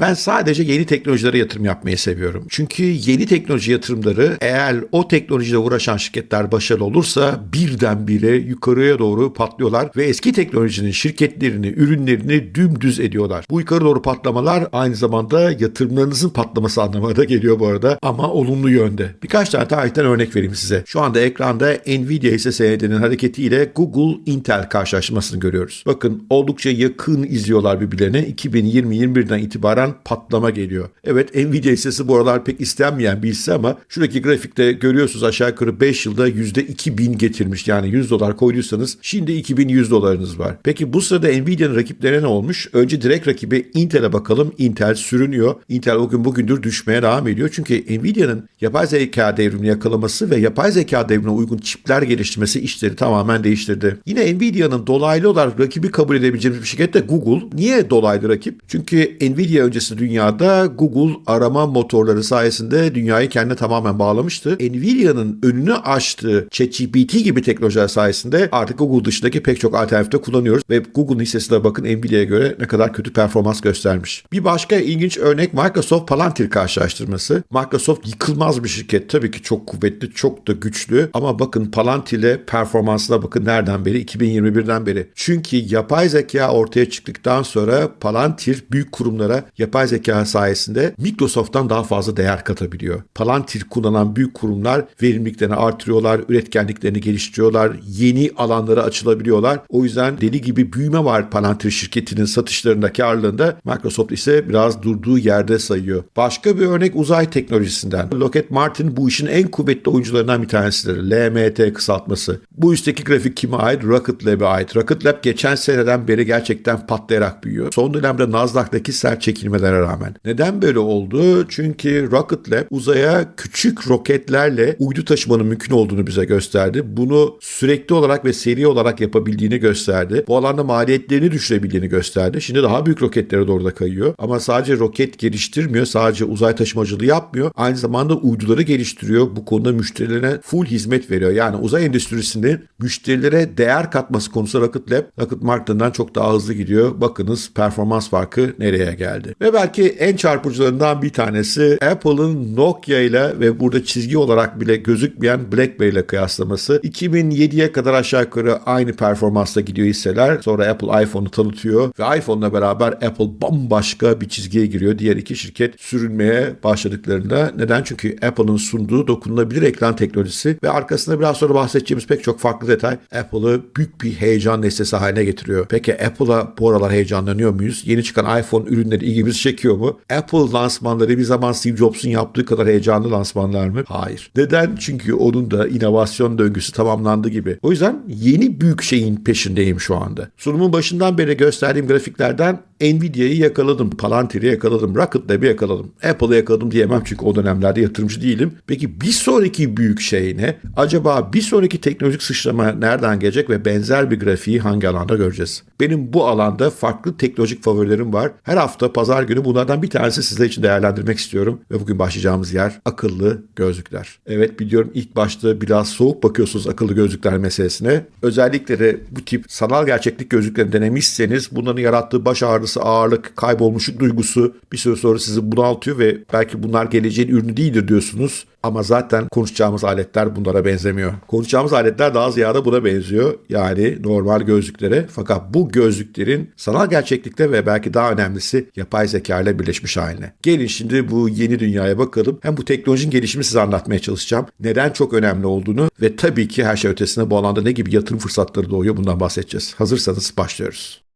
Ben sadece yeni teknolojilere yatırım yapmayı seviyorum. Çünkü yeni teknoloji yatırımları eğer o teknolojiyle uğraşan şirketler başarılı olursa birdenbire yukarıya doğru patlıyorlar ve eski teknolojinin şirketlerini, ürünlerini dümdüz ediyorlar. Bu yukarı doğru patlamalar aynı zamanda yatırımlarınızın patlaması anlamına da geliyor bu arada ama olumlu yönde. Birkaç tane tarihten örnek vereyim size. Şu anda ekranda Nvidia hisse senedinin hareketiyle Google Intel karşılaşmasını görüyoruz. Bakın oldukça yakın izliyorlar birbirlerine. 2020-21'den itibaren patlama geliyor. Evet Nvidia hissesi bu aralar pek istenmeyen bir hisse ama şuradaki grafikte görüyorsunuz aşağı yukarı 5 yılda %2000 getirmiş. Yani 100 dolar koyduysanız şimdi 2100 dolarınız var. Peki bu sırada Nvidia'nın rakiplerine ne olmuş? Önce direkt rakibi Intel'e bakalım. Intel sürünüyor. Intel o gün bugündür düşmeye devam ediyor. Çünkü Nvidia'nın yapay zeka devrimini yakalaması ve yapay zeka devrimine uygun çipler geliştirmesi işleri tamamen değiştirdi. Yine Nvidia'nın dolaylı olarak rakibi kabul edebileceğimiz bir şirket de Google. Niye dolaylı rakip? Çünkü Nvidia öncesi dünyada Google arama motorları sayesinde dünyayı kendine tamamen bağlamıştı. Nvidia'nın önünü açtığı ChatGPT gibi teknolojiler sayesinde artık Google dışındaki pek çok alternatifte kullanıyoruz ve Google'ın hissesine bakın Nvidia'ya göre ne kadar kötü performans göstermiş. Bir başka ilginç örnek Microsoft Palantir karşılaştırması. Microsoft yıkılmaz bir şirket. Tabii ki çok kuvvetli, çok da güçlü ama bakın Palantir ile performansına bakın nereden beri? 2021'den beri. Çünkü yapay zeka ortaya çıktıktan sonra Palantir büyük kurumlara yapay zeka sayesinde Microsoft'tan daha fazla değer katabiliyor. Palantir kullanan büyük kurumlar verimliliklerini artırıyorlar, üretkenliklerini geliştiriyorlar, yeni alanlara açılabiliyorlar. O yüzden deli gibi büyüme var Palantir şirketinin satışlarında, karlılığında. Microsoft ise biraz durduğu yerde sayıyor. Başka bir örnek uzay teknolojisinden. Lockheed Martin bu işin en kuvvetli oyuncularından bir tanesidir. LMT kısaltması. Bu üstteki grafik kime ait? Rocket Lab'e ait. Rocket Lab geçen seneden beri gerçekten patlayarak büyüyor. Son dönemde Nasdaq'taki sert çekilmelere rağmen. Neden böyle oldu? Çünkü Rocket Lab uzaya küçük roketlerle uydu taşımanın mümkün olduğunu bize gösterdi. Bunu sürekli olarak ve seri olarak yapabildiğini gösterdi. Bu alanda maliyetlerini düşürebildiğini gösterdi. Şimdi daha büyük roketlere doğru da kayıyor. Ama sadece roket geliştirmiyor. Sadece uzay taşımacılığı yapmıyor. Aynı zamanda uyduları geliştiriyor. Bu konuda müşterilerine full hizmet veriyor. Yani uzay endüstrisinde müşterilere değer katması konusunda Rocket Lab, Rocket Martin'den çok daha hızlı gidiyor. Bakınız performans farkı nereye geldi. Ve belki en çarpıcılarından bir tanesi Apple'ın Nokia ile ve burada çizgi olarak bile gözükmeyen BlackBerry ile kıyaslaması. 2007'ye kadar aşağı yukarı aynı performansla gidiyor hisseler. Sonra Apple iPhone'u tanıtıyor ve iPhone'la beraber Apple bambaşka bir çizgiye giriyor. Diğer iki şirket sürünmeye başladıklarında. Neden? Çünkü Apple'ın sunduğu dokunulabilir ekran teknolojisi ve arkasında biraz sonra bahsedeceğimiz pek çok farklı detay Apple'ı büyük bir heyecan nesnesi haline getiriyor. Peki Apple'a bu aralar heyecanlanıyor muyuz? Yeni çıkan iPhone ürünleri ilgimizi çekiyor mu? Apple lansmanları bir zaman Steve Jobs'un yaptığı kadar heyecanlı lansmanlar mı? Hayır. Neden? Çünkü onun da inovasyon döngüsü tamamlandı gibi. O yüzden yeni büyük şeyin peşindeyim şu anda. Sunumun başından beri gösterdiğim grafiklerden Nvidia'yı yakaladım, Palantir'i yakaladım, Rocket Lab'i yakaladım. Apple'ı yakaladım diyemem çünkü o dönemlerde yatırımcı değilim. Peki bir sonraki büyük şey ne? Acaba bir sonraki teknolojik sıçrama nereden gelecek ve benzer bir grafiği hangi alanda göreceğiz? Benim bu alanda farklı teknolojik favorilerim var. Her hafta pazar günü bunlardan bir tanesi sizler için değerlendirmek istiyorum. Ve bugün başlayacağımız yer akıllı gözlükler. Evet biliyorum ilk başta biraz soğuk bakıyorsunuz akıllı gözlükler meselesine. Özellikle de bu tip sanal gerçeklik gözlüklerini denemişseniz bunların yarattığı baş ağrısı, ağırlık, kaybolmuşluk duygusu bir süre sonra sizi bunaltıyor ve belki bunlar geleceğin ürünü değildir diyorsunuz. Ama zaten konuşacağımız aletler bunlara benzemiyor. Konuşacağımız aletler daha ziyade buna benziyor. Yani normal gözlüklere. Fakat bu gözlüklerin sanal gerçeklikte ve belki daha önemlisi yapay zeka ile birleşmiş haline. Gelin şimdi bu yeni dünyaya bakalım. Hem bu teknolojinin gelişimi size anlatmaya çalışacağım. Neden çok önemli olduğunu ve tabii ki her şey ötesinde bu alanda ne gibi yatırım fırsatları doğuyor bundan bahsedeceğiz. Hazırsanız başlıyoruz.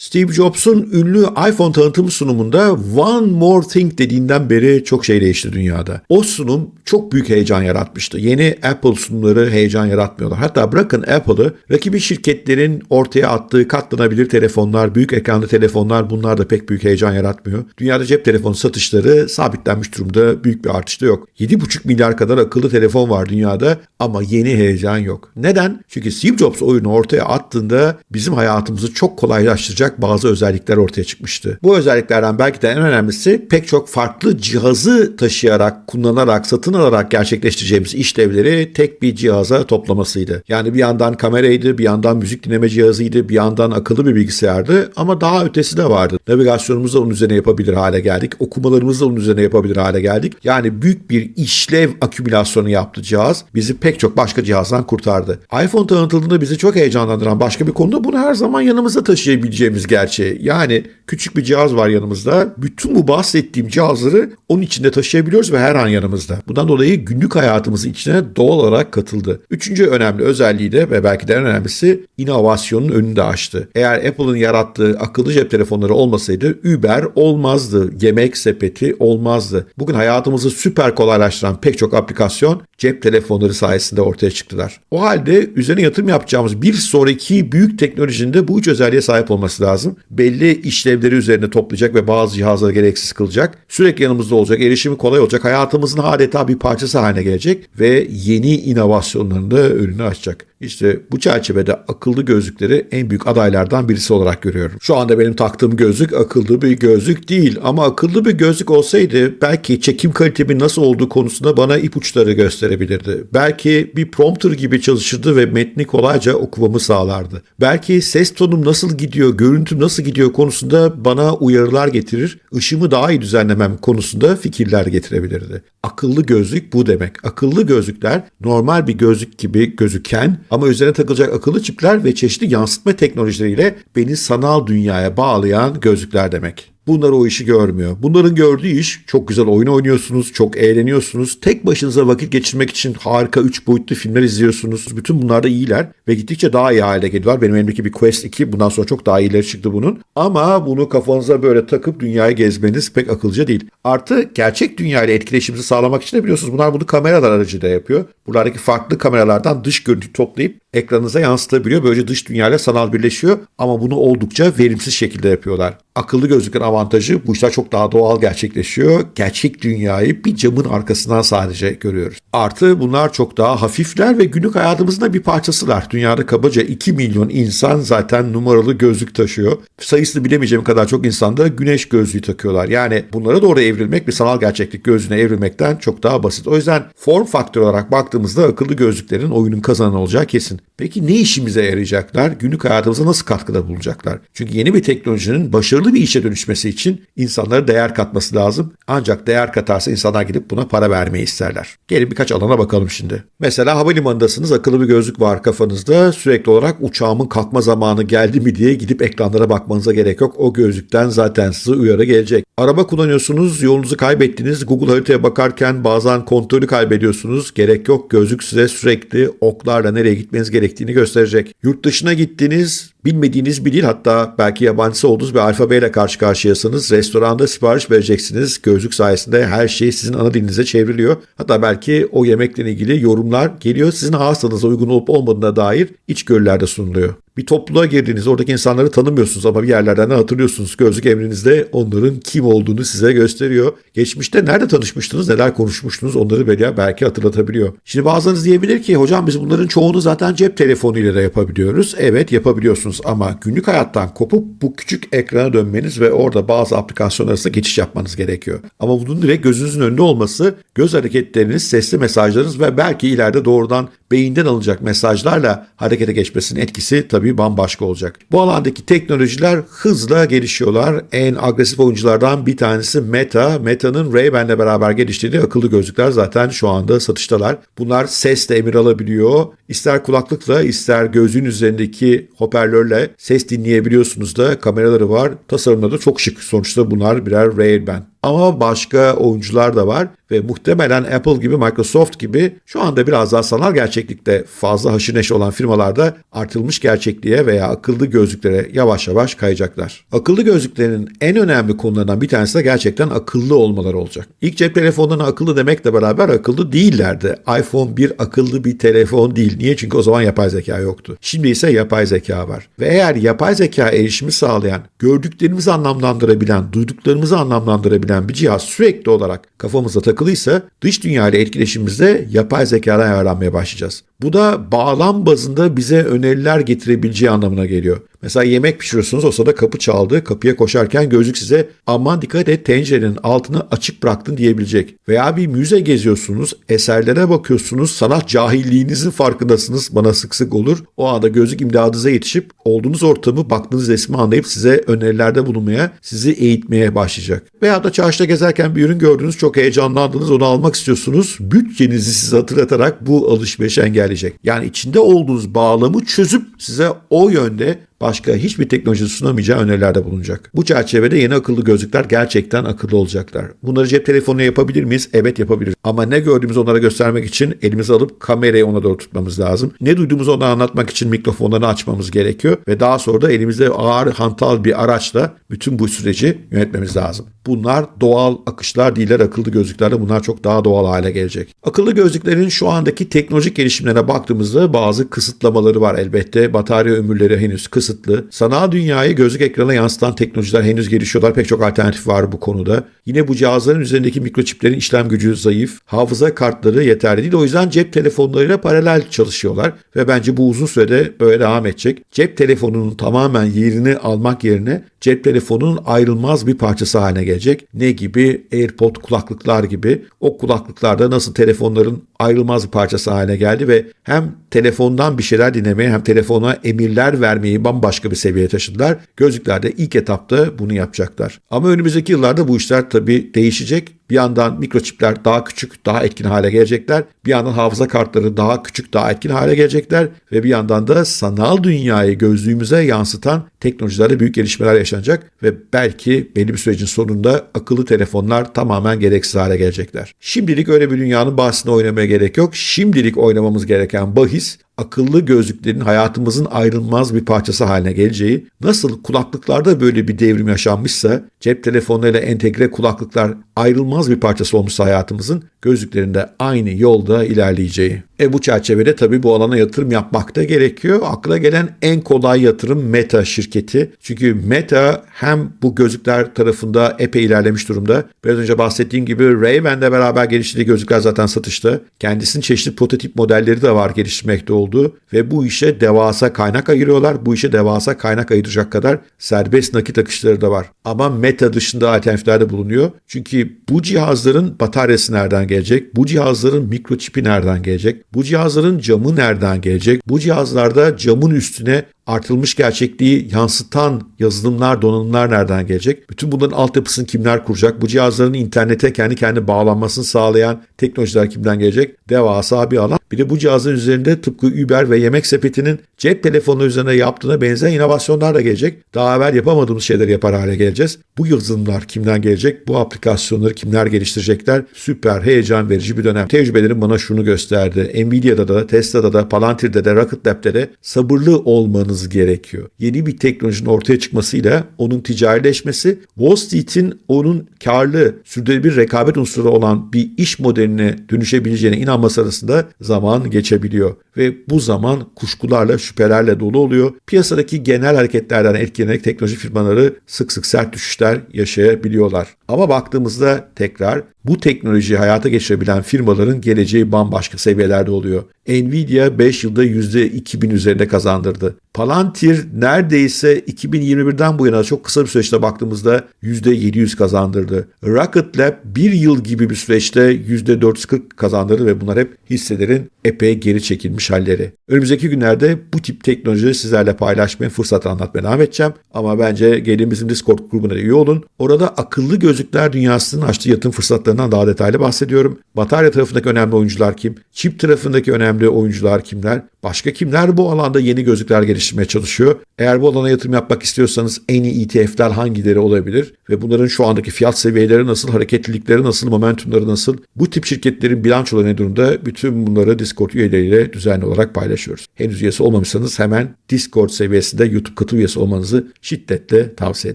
Steve Jobs'un ünlü iPhone tanıtım sunumunda One More Thing dediğinden beri çok şey değişti dünyada. O sunum çok büyük heyecan yaratmıştı. Yeni Apple sunumları heyecan yaratmıyorlar. Hatta bırakın Apple'ı rakibi şirketlerin ortaya attığı katlanabilir telefonlar, büyük ekranlı telefonlar bunlar da pek büyük heyecan yaratmıyor. Dünyada cep telefonu satışları sabitlenmiş durumda. Büyük bir artış da yok. 7,5 milyar kadar akıllı telefon var dünyada ama yeni heyecan yok. Neden? Çünkü Steve Jobs oyunu ortaya attığında bizim hayatımızı çok kolaylaştıracak sağlayacak bazı özellikler ortaya çıkmıştı. Bu özelliklerden belki de en önemlisi pek çok farklı cihazı taşıyarak, kullanarak, satın alarak gerçekleştireceğimiz işlevleri tek bir cihaza toplamasıydı. Yani bir yandan kameraydı, bir yandan müzik dinleme cihazıydı, bir yandan akıllı bir bilgisayardı ama daha ötesi de vardı. Navigasyonumuzu da onun üzerine yapabilir hale geldik. Okumalarımızı da onun üzerine yapabilir hale geldik. Yani büyük bir işlev akümülasyonu yaptı cihaz. Bizi pek çok başka cihazdan kurtardı. iPhone tanıtıldığında bizi çok heyecanlandıran başka bir konu da bunu her zaman yanımızda taşıyabileceğimiz gerçeği. Yani küçük bir cihaz var yanımızda. Bütün bu bahsettiğim cihazları onun içinde taşıyabiliyoruz ve her an yanımızda. Bundan dolayı günlük hayatımızın içine doğal olarak katıldı. Üçüncü önemli özelliği de ve belki de en önemlisi inovasyonun önünü de açtı. Eğer Apple'ın yarattığı akıllı cep telefonları olmasaydı Uber olmazdı. Yemek sepeti olmazdı. Bugün hayatımızı süper kolaylaştıran pek çok aplikasyon cep telefonları sayesinde ortaya çıktılar. O halde üzerine yatırım yapacağımız bir sonraki büyük teknolojinin de bu üç özelliğe sahip olması lazım. Belli işlevleri üzerine toplayacak ve bazı cihazları gereksiz kılacak. Sürekli yanımızda olacak, erişimi kolay olacak, hayatımızın adeta bir parçası haline gelecek ve yeni inovasyonların da önünü açacak. İşte bu çerçevede akıllı gözlükleri en büyük adaylardan birisi olarak görüyorum. Şu anda benim taktığım gözlük akıllı bir gözlük değil ama akıllı bir gözlük olsaydı belki çekim kalitemin nasıl olduğu konusunda bana ipuçları gösterebilirdi. Belki bir prompter gibi çalışırdı ve metni kolayca okumamı sağlardı. Belki ses tonum nasıl gidiyor, görüntüm nasıl gidiyor konusunda bana uyarılar getirir, ışımı daha iyi düzenlemem konusunda fikirler getirebilirdi. Akıllı gözlük bu demek. Akıllı gözlükler normal bir gözlük gibi gözüken ama üzerine takılacak akıllı çipler ve çeşitli yansıtma teknolojileriyle beni sanal dünyaya bağlayan gözlükler demek. Bunlar o işi görmüyor. Bunların gördüğü iş çok güzel oyun oynuyorsunuz, çok eğleniyorsunuz. Tek başınıza vakit geçirmek için harika 3 boyutlu filmler izliyorsunuz. Bütün bunlar da iyiler ve gittikçe daha iyi hale geliyorlar. Benim elimdeki bir Quest 2 bundan sonra çok daha iyileri çıktı bunun. Ama bunu kafanıza böyle takıp dünyayı gezmeniz pek akılcı değil. Artı gerçek dünyayla etkileşimimizi sağlamak için de biliyorsunuz bunlar bunu kameralar aracılığıyla yapıyor. Buradaki farklı kameralardan dış görüntü toplayıp ekranınıza yansıtabiliyor. Böylece dış dünyayla sanal birleşiyor ama bunu oldukça verimsiz şekilde yapıyorlar. Akıllı gözlüklerin avantajı bu işler çok daha doğal gerçekleşiyor. Gerçek dünyayı bir camın arkasından sadece görüyoruz. Artı bunlar çok daha hafifler ve günlük hayatımızın da bir parçasılar. Dünyada kabaca 2 milyon insan zaten numaralı gözlük taşıyor. Sayısını bilemeyeceğim kadar çok insan da güneş gözlüğü takıyorlar. Yani bunlara doğru evrilmek bir sanal gerçeklik gözlüğüne evrilmekten çok daha basit. O yüzden form faktörü olarak baktığımızda akıllı gözlüklerin oyunun kazananı olacağı kesin. Peki ne işimize yarayacaklar? Günlük hayatımıza nasıl katkıda bulunacaklar? Çünkü yeni bir teknolojinin başarılı bir işe dönüşmesi için insanlara değer katması lazım. Ancak değer katarsa insanlar gidip buna para vermeyi isterler. Gelin birkaç alana bakalım şimdi. Mesela havalimanındasınız, akıllı bir gözlük var kafanızda. Sürekli olarak uçağımın kalkma zamanı geldi mi diye gidip ekranlara bakmanıza gerek yok. O gözlükten zaten size uyarı gelecek. Araba kullanıyorsunuz, yolunuzu kaybettiniz. Google haritaya bakarken bazen kontrolü kaybediyorsunuz. Gerek yok. Gözlük size sürekli oklarla nereye gitmeniz gerektiğini gösterecek. Yurt dışına gittiniz, bilmediğiniz bir dil hatta belki yabancısı olduğunuz bir alfabeyle karşı karşıyasınız. Restoranda sipariş vereceksiniz. Gözlük sayesinde her şey sizin ana dilinize çevriliyor. Hatta belki o yemekle ilgili yorumlar geliyor. Sizin ağız uygun olup olmadığına dair içgörüler de sunuluyor. Bir topluluğa girdiniz, oradaki insanları tanımıyorsunuz ama bir yerlerden de hatırlıyorsunuz. Gözlük emrinizde onların kim olduğunu size gösteriyor. Geçmişte nerede tanışmıştınız, neler konuşmuştunuz onları belki, belki hatırlatabiliyor. Şimdi bazılarınız diyebilir ki hocam biz bunların çoğunu zaten cep telefonuyla da yapabiliyoruz. Evet yapabiliyorsunuz ama günlük hayattan kopup bu küçük ekrana dönmeniz ve orada bazı aplikasyonlar arasında geçiş yapmanız gerekiyor. Ama bunun direkt gözünüzün önünde olması göz hareketleriniz, sesli mesajlarınız ve belki ileride doğrudan beyinden alınacak mesajlarla harekete geçmesinin etkisi tabii bambaşka olacak. Bu alandaki teknolojiler hızla gelişiyorlar. En agresif oyunculardan bir tanesi Meta. Meta'nın Ray-Ban'le beraber geliştirdiği akıllı gözlükler zaten şu anda satıştalar. Bunlar sesle emir alabiliyor. İster kulaklıkla ister gözlüğün üzerindeki hoparlörle ses dinleyebiliyorsunuz da kameraları var. Tasarımları da çok şık. Sonuçta bunlar birer Ray-Ban. Ama başka oyuncular da var ve muhtemelen Apple gibi Microsoft gibi şu anda biraz daha sanal gerçeklikte fazla haşır neşir olan firmalarda artılmış gerçekliğe veya akıllı gözlüklere yavaş yavaş kayacaklar. Akıllı gözlüklerin en önemli konularından bir tanesi de gerçekten akıllı olmaları olacak. İlk cep telefonlarına akıllı demekle beraber akıllı değillerdi. iPhone 1 akıllı bir telefon değil. Niye? Çünkü o zaman yapay zeka yoktu. Şimdi ise yapay zeka var. Ve eğer yapay zeka erişimi sağlayan, gördüklerimizi anlamlandırabilen, duyduklarımızı anlamlandırabilen bir cihaz sürekli olarak kafamıza takılıysa dış dünya ile etkileşimimizde yapay zekadan yararlanmaya başlayacağız. Bu da bağlam bazında bize öneriler getirebileceği anlamına geliyor. Mesela yemek pişiriyorsunuz o sırada kapı çaldı. Kapıya koşarken gözlük size aman dikkat et tencerenin altını açık bıraktın diyebilecek. Veya bir müze geziyorsunuz, eserlere bakıyorsunuz, sanat cahilliğinizin farkındasınız. Bana sık sık olur. O anda gözlük imdadınıza yetişip olduğunuz ortamı, baktığınız resmi anlayıp size önerilerde bulunmaya, sizi eğitmeye başlayacak. Veya da çarşıda gezerken bir ürün gördünüz, çok heyecanlandınız, onu almak istiyorsunuz. Bütçenizi size hatırlatarak bu alışverişi engelleyecek. Yani içinde olduğunuz bağlamı çözüp size o yönde başka hiçbir teknoloji sunamayacağı önerilerde bulunacak. Bu çerçevede yeni akıllı gözlükler gerçekten akıllı olacaklar. Bunları cep telefonuna yapabilir miyiz? Evet yapabiliriz. Ama ne gördüğümüzü onlara göstermek için elimize alıp kamerayı ona doğru tutmamız lazım. Ne duyduğumuzu ona anlatmak için mikrofonlarını açmamız gerekiyor ve daha sonra da elimizde ağır hantal bir araçla bütün bu süreci yönetmemiz lazım. Bunlar doğal akışlar değiller akıllı gözlüklerde bunlar çok daha doğal hale gelecek. Akıllı gözlüklerin şu andaki teknolojik gelişimlerine baktığımızda bazı kısıtlamaları var elbette. Batarya ömürleri henüz kısıtlı. Sanal dünyayı gözlük ekranına yansıtan teknolojiler henüz gelişiyorlar. Pek çok alternatif var bu konuda. Yine bu cihazların üzerindeki mikroçiplerin işlem gücü zayıf. Hafıza kartları yeterli değil. O yüzden cep telefonlarıyla paralel çalışıyorlar. Ve bence bu uzun sürede böyle devam edecek. Cep telefonunun tamamen yerini almak yerine cep telefonunun ayrılmaz bir parçası haline gelecek. Ne gibi? AirPod kulaklıklar gibi. O kulaklıklarda nasıl telefonların ayrılmaz bir parçası haline geldi ve hem telefondan bir şeyler dinlemeye hem telefona emirler vermeyi bambaşka bir seviyeye taşıdılar. Gözlüklerde ilk etapta bunu yapacaklar. Ama önümüzdeki yıllarda bu işler tabii değişecek. Bir yandan mikroçipler daha küçük, daha etkin hale gelecekler. Bir yandan hafıza kartları daha küçük, daha etkin hale gelecekler. Ve bir yandan da sanal dünyayı gözlüğümüze yansıtan teknolojilerde büyük gelişmeler yaşanacak. Ve belki belli bir sürecin sonunda akıllı telefonlar tamamen gereksiz hale gelecekler. Şimdilik öyle bir dünyanın bahsine oynamaya gerek yok. Şimdilik oynamamız gereken bahis akıllı gözlüklerin hayatımızın ayrılmaz bir parçası haline geleceği, nasıl kulaklıklarda böyle bir devrim yaşanmışsa, cep telefonlarıyla entegre kulaklıklar ayrılmaz bir parçası olmuşsa hayatımızın, gözlüklerinde aynı yolda ilerleyeceği. E bu çerçevede tabii bu alana yatırım yapmak da gerekiyor. Akla gelen en kolay yatırım Meta şirketi. Çünkü Meta hem bu gözlükler tarafında epey ilerlemiş durumda. Biraz önce bahsettiğim gibi Ray-Ban'le beraber geliştirdiği gözlükler zaten satışta. Kendisinin çeşitli prototip modelleri de var geliştirmekte olduğu ve bu işe devasa kaynak ayırıyorlar. Bu işe devasa kaynak ayıracak kadar serbest nakit akışları da var. Ama Meta dışında alternatifler de bulunuyor. Çünkü bu cihazların bataryası nereden gelecek? Bu cihazların mikroçipi nereden gelecek? Bu cihazların camı nereden gelecek? Bu cihazlarda camın üstüne artılmış gerçekliği yansıtan yazılımlar, donanımlar nereden gelecek? Bütün bunların altyapısını kimler kuracak? Bu cihazların internete kendi kendi bağlanmasını sağlayan teknolojiler kimden gelecek? Devasa bir alan. Bir de bu cihazın üzerinde tıpkı Uber ve yemek sepetinin cep telefonu üzerine yaptığına benzer inovasyonlar da gelecek. Daha evvel yapamadığımız şeyleri yapar hale geleceğiz. Bu yazılımlar kimden gelecek? Bu aplikasyonları kimler geliştirecekler? Süper, heyecan verici bir dönem. Tecrübelerim bana şunu gösterdi. Nvidia'da da, Tesla'da da, Palantir'de de, Rocket Lab'de de sabırlı olmanız gerekiyor. Yeni bir teknolojinin ortaya çıkmasıyla onun ticarileşmesi, Wall Street'in onun karlı, sürdürülebilir rekabet unsuru olan bir iş modeline dönüşebileceğine inanması arasında zaman geçebiliyor. Ve bu zaman kuşkularla, şüphelerle dolu oluyor. Piyasadaki genel hareketlerden etkilenerek teknoloji firmaları sık sık sert düşüşler yaşayabiliyorlar. Ama baktığımızda tekrar bu teknolojiyi hayata geçirebilen firmaların geleceği bambaşka seviyelerde oluyor. Nvidia 5 yılda %2000 üzerinde kazandırdı. Palantir neredeyse 2021'den bu yana çok kısa bir süreçte baktığımızda %700 kazandırdı. Rocket Lab bir yıl gibi bir süreçte %440 kazandırdı ve bunlar hep hisselerin epey geri çekilmiş halleri. Önümüzdeki günlerde bu tip teknolojileri sizlerle paylaşmaya fırsat anlatmaya devam edeceğim. Ama bence gelin bizim Discord grubuna üye olun. Orada akıllı gözlükler dünyasının açtığı yatırım fırsatlarından daha detaylı bahsediyorum. Batarya tarafındaki önemli oyuncular kim? Çip tarafındaki önemli oyuncular kimler? Başka kimler bu alanda yeni gözlükler geliştirmeye çalışıyor? Eğer bu alana yatırım yapmak istiyorsanız en iyi ETF'ler hangileri olabilir? Ve bunların şu andaki fiyat seviyeleri nasıl, hareketlilikleri nasıl, momentumları nasıl? Bu tip şirketlerin bilançoları ne durumda? Bütün bunları Discord üyeleriyle düzenli olarak paylaşıyoruz. Henüz üyesi olmamışsanız hemen Discord seviyesinde YouTube katıl üyesi olmanızı şiddetle tavsiye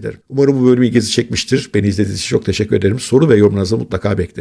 ederim. Umarım bu bölüm ilginizi çekmiştir. Beni izlediğiniz için çok teşekkür ederim. Soru ve yorumlarınızı mutlaka beklerim.